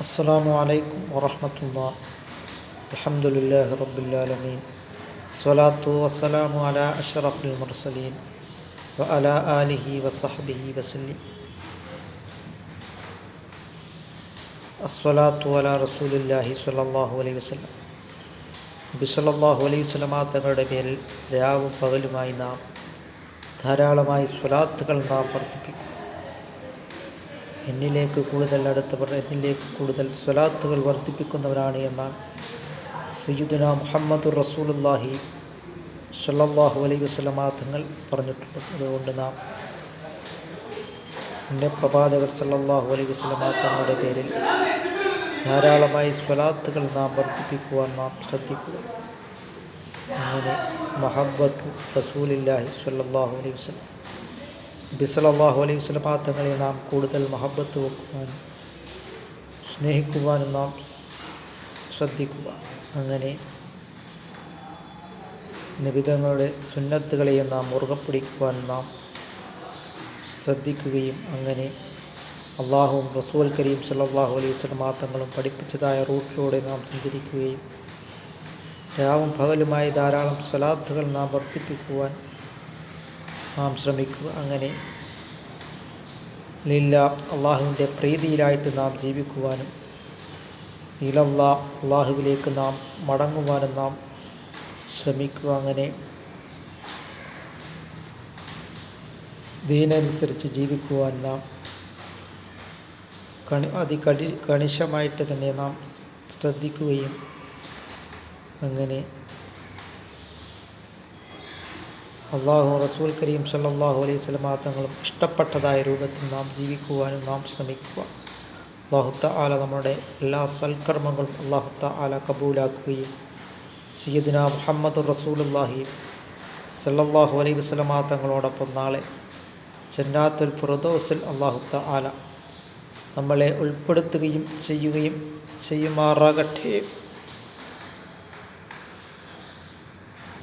السلام عليكم ورحمة الله الحمد لله رب العالمين الصلاة والسلام على أشرف المرسلين وعلى آله وصحبه وسلم الصلاة على رسول الله صلى الله عليه وسلم നബി സല്ലല്ലാഹു അലൈഹി വസല്ലമ തങ്ങളുടെ പേരിൽ രാവും പകലുമായി നാം ധാരാളമായി സ്വലാത്തുകൾ നാം വർദ്ധിപ്പിക്കും എന്നിലേക്ക് കൂടുതൽ അടുത്തവർ എന്നിലേക്ക് കൂടുതൽ സ്വലാത്തുകൾ വർദ്ധിപ്പിക്കുന്നവരാണ് എന്നാണ് സയ്യുദന മുഹമ്മദ് റസൂലുല്ലാഹി സല്ലാഹു അലൈ വസല്ലമ തങ്ങൾ പറഞ്ഞിട്ടുണ്ട് അതുകൊണ്ട് നാം എന്റെ പ്രവാചകർ സല്ലാഹു അലൈ വസല്ലമ തങ്ങളുടെ പേരിൽ ധാരാളമായി സ്വലാത്തുകൾ നാം വർദ്ധിപ്പിക്കുവാൻ നാം ശ്രദ്ധിക്കുക. അങ്ങനെ മഹബത്തു റസൂലില്ലാഹി സല്ലാഹു അലൈഹി വസല്ലം നബി സല്ലല്ലാഹു അലൈഹി വസല്ലം തങ്ങളെ നാം കൂടുതൽ മഹബത്ത് വെക്കുവാനും സ്നേഹിക്കുവാനും നാം ശ്രദ്ധിക്കുക അങ്ങനെ നിബിതങ്ങളുടെ സുന്നത്തുകളെയും നാം മുറുകെ പിടിക്കുവാൻ നാം ശ്രദ്ധിക്കുകയും അങ്ങനെ അള്ളാഹുവും റസൂൽ കരീം സല്ലല്ലാഹു അലൈഹി വസ്ലം തങ്ങളും പഠിപ്പിച്ചതായ റൂട്ടിലൂടെ നാം സഞ്ചരിക്കുകയും രാവും പകലുമായി ധാരാളം സ്വലാത്തുകൾ നാം വർദ്ധിപ്പിക്കുവാൻ നാം ശ്രമിക്കുക. അങ്ങനെ ലില്ല അള്ളാഹുവിന്റെ പ്രീതിയിലായിട്ട് നാം ജീവിക്കുവാനും ഇലല്ലാ അള്ളാഹുവിലേക്ക് നാം മടങ്ങുവാനും നാം ശ്രമിക്കുക. അങ്ങനെ ദീനനുസരിച്ച് ജീവിക്കുവാൻ നാം കണി അതികടി കണിശമായിട്ട് തന്നെ നാം ശ്രദ്ധിക്കുകയും അങ്ങനെ അള്ളാഹു റസൂൽ കരീം സല്ലാഹു അലൈഹി സ്വലമാ തങ്ങളും ഇഷ്ടപ്പെട്ടതായ രൂപത്തിൽ നാം ജീവിക്കുവാനും നാം ശ്രമിക്കുക. അള്ളാഹുത്ത ആല നമ്മുടെ എല്ലാ സൽക്കർമ്മങ്ങളും അള്ളാഹുത്ത ആല കബൂലാക്കുകയും സീദിന മുഹമ്മദ് റസൂലുല്ലാഹി സല്ലാഹു അലൈഹി വസ്ലമാ തങ്ങളോടൊപ്പം നാളെ ജന്നാത്തുൽ ഫുറദോസിൽ അള്ളാഹുത്ത ആല നമ്മളെ ഉൾപ്പെടുത്തുകയും ചെയ്യുകയും ചെയ്യുമാറാകട്ടെ.